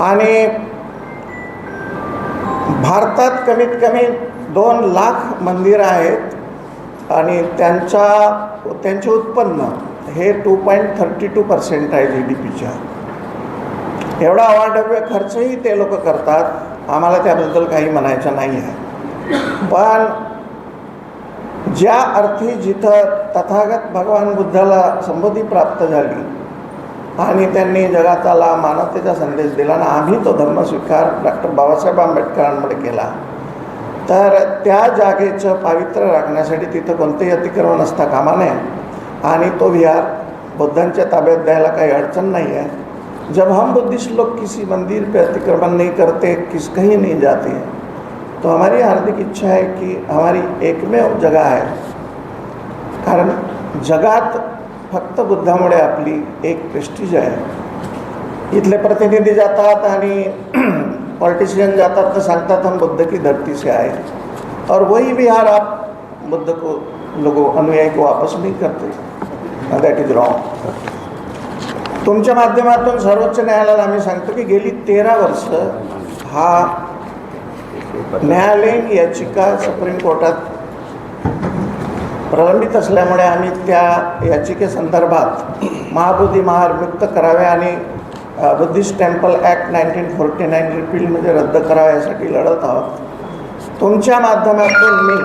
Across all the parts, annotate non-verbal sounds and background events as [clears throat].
आणि भारतात कमीत कमी दोन लाख मंदिरं आहेत आणि त्यांच्या त्यांचे उत्पन्न हे two point thirty two percent आहे जी डी पीच्या एवढा अवाढव्य खर्चही ते लोक करतात. आम्हाला त्याबद्दल काही म्हणायचं नाही आहे. पण ज्या अर्थी जिथं तथागत भगवान बुद्धाला संबोधी प्राप्त झाली आणि त्यांनी जगाताला मानवतेचा संदेश दिला आणि आम्ही तो धर्म स्वीकार डॉक्टर बाबासाहेब आंबेडकरांमध्ये केला. तर त्या जागेचं पावित्र्य राखण्यासाठी तिथं कोणतेही अतिक्रमण असता कामा नये. आणि तो विहार बुद्धांच्या ताब्यात द्यायला काही अडचण नहीं है जब हम बुद्धिस्ट लोग किसी मंदिर पे अतिक्रमण नहीं करते किस कहीं नहीं जाते. तो हमारी हार्दिक इच्छा है कि हमारी एकमेव जगह आहे कारण जगात फक्त बुद्धामुळे आपली एक प्रेस्टीज आहे. इथले प्रतिनिधी जातात आणि [clears throat] पॉलिटिशियन जातात तर सांगतात हम बुद्ध की धरती से आए. और वही विहार आप बुद्ध को लोगों अनुयायी को वापस नहीं करते। दॅट इज रॉंग तुमच्या माध्यमातून सर्वोच्च न्यायालयाला आम्ही सांगतो की गेली तेरा वर्ष हा न्यायालयीन याचिका सुप्रीम कोर्टात प्रलंबित असल्यामुळे आम्ही त्या याचिकेसंदर्भात महाबोधी महार मुक्त करावे आणि Buddhist temple act nineteen forty nine रिपीलमध्ये म्हणजे रद्द करावे यासाठी लढत आहोत. तुमच्या माध्यमातून मी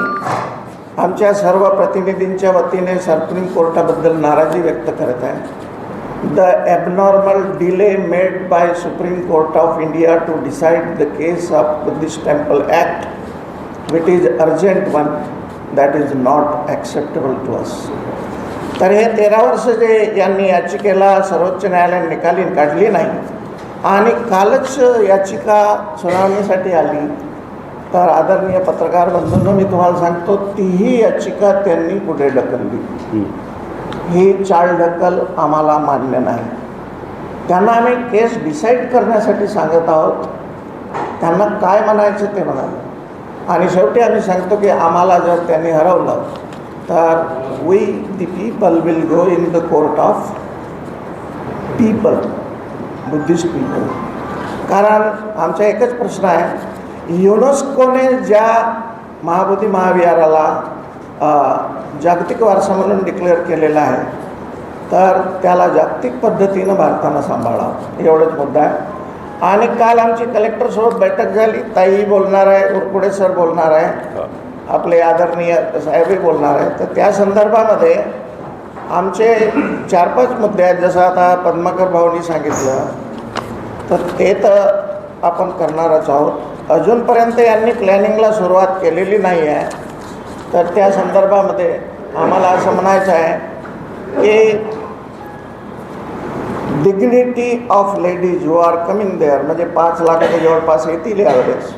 आमच्या सर्व प्रतिनिधींच्या वतीने सुप्रीम कोर्टाबद्दल नाराजी व्यक्त करत आहे. The abnormal delay made by Supreme Court of India to decide the case of Buddhist temple act with is urgent one that is not acceptable to us तर हे तेरा वर्ष जे यांनी याचिकेला सर्वोच्च न्यायालयाने निकाली काढली नाही. आणि कालच याचिका सुनावणीसाठी आली. तर आदरणीय पत्रकार बंधूंनो मी तुम्हाला सांगतो तीही याचिका त्यांनी पुढे ढकलली. ही चाळ ढकल आम्हाला मान्य नाही. त्यांना आम्ही केस डिसाईड करण्यासाठी सांगत आहोत. त्यांना काय म्हणायचं ते म्हणाले आणि शेवटी आम्ही सांगतो की आम्हाला जर त्यांनी हरवलं तर we the people will go in the court of people Buddhist people कारण आमचा एकच प्रश्न आहे युनेस्कोने ज्या महाबोधी महाविहाराला जागतिक वारसा म्हणून डिक्लेअर केलेला आहे तर त्याला जागतिक पद्धतीनं भारतानं सांभाळावं. एवढंच मुद्दा आहे. आणि काल आमची कलेक्टरसोबत बैठक झाली. ताई बोलणार आहे उरकुडे सर बोलणार आहे. आपले आदरणीय साहेबही बोलणार आहे तर त्या संदर्भामध्ये आमचे चार पाच मुद्दे आहेत. जसं आता पद्माकर भाऊनी सांगितलं तर ते तर आपण करणारच आहोत. अजूनपर्यंत यांनी प्लॅनिंगला सुरुवात केलेली नाही आहे तर त्या संदर्भामध्ये आम्हाला असं म्हणायचं आहे की dignity of ladies who are coming there म्हणजे पाच लाखाच्या जवळपास येतील यावेळेस.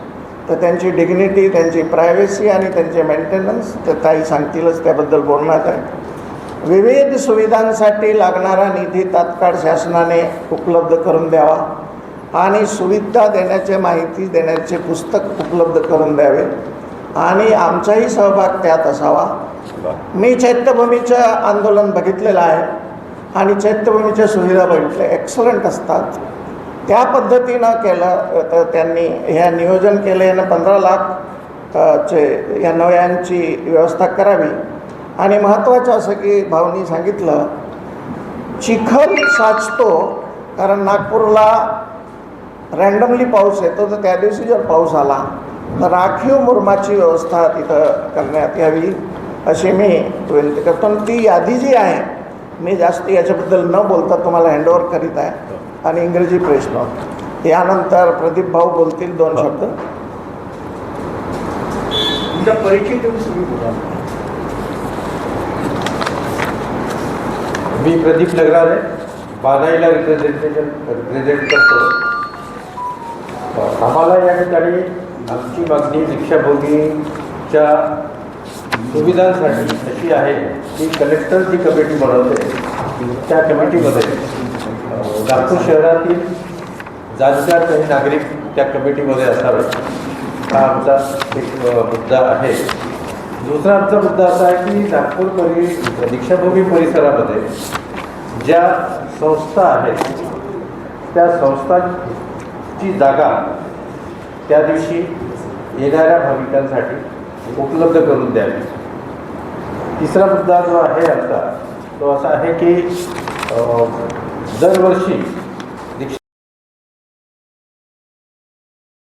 तर त्यांची डिग्निटी त्यांची प्रायव्हसी आणि त्यांचे मेंटेनन्स ते ताई सांगतीलच त्याबद्दल बोलण्यात आहे विविध सुविधांसाठी लागणारा निधी तात्काळ शासनाने उपलब्ध करून द्यावा आणि सुविधा देण्याचे माहिती देण्याचे पुस्तक उपलब्ध करून द्यावे आणि आमचाही सहभाग त्यात असावा. मी चैत्यभूमीचं आंदोलन बघितलेलं आहे. आणि चैत्यभूमीच्या सुविधा बघितल्या. एक्सलंट असतात. त्या पद्धतीनं केलं तर त्यांनी ह्या नियोजन केलं. यानं पंधरा लाख चे या नव्यांची व्यवस्था करावी. आणि महत्त्वाचं असं की भाऊनी सांगितलं चिखल साचतो कारण नागपूरला रँडमली पाऊस येतो. तर त्या दिवशी जर पाऊस आला तर राखीव मुरमाची व्यवस्था तिथं करण्यात यावी अशी मी विनंती करतो. ती यादी जी आहे मी जास्त याच्याबद्दल न बोलता तुम्हाला हँडओव्हर करीत आहे. आणि इंग्रजी प्रेस नोट यानंतर प्रदीप भाऊ बोलतील दोन शब्द. तुम्ही बोला मी प्रदीप नगरारे बानाईला रिप्रेझेंटेशन रिप्रेझेंट करतो. आम्हाला या ठिकाणी आमची मागणी दीक्षाभूमीच्या सुविधांसाठी अशी आहे की कलेक्टर जी कमिटी बनवते त्या कमिटीमध्ये नागपूर शहरातील जाणकार काही नागरिक त्या कमिटीमध्ये असावे. हा आमचा एक मुद्दा आहे. दुसरा आमचा मुद्दा असा आहे की नागपूर परि दीक्षाभूमी परिसरामध्ये ज्या संस्था आहेत त्या संस्थांची जागा त्या दिवशी येणाऱ्या भाविकांसाठी उपलब्ध करून द्यावी. तिसरा मुद्दा जो आहे आमचा तो असा आहे की दरवर्षी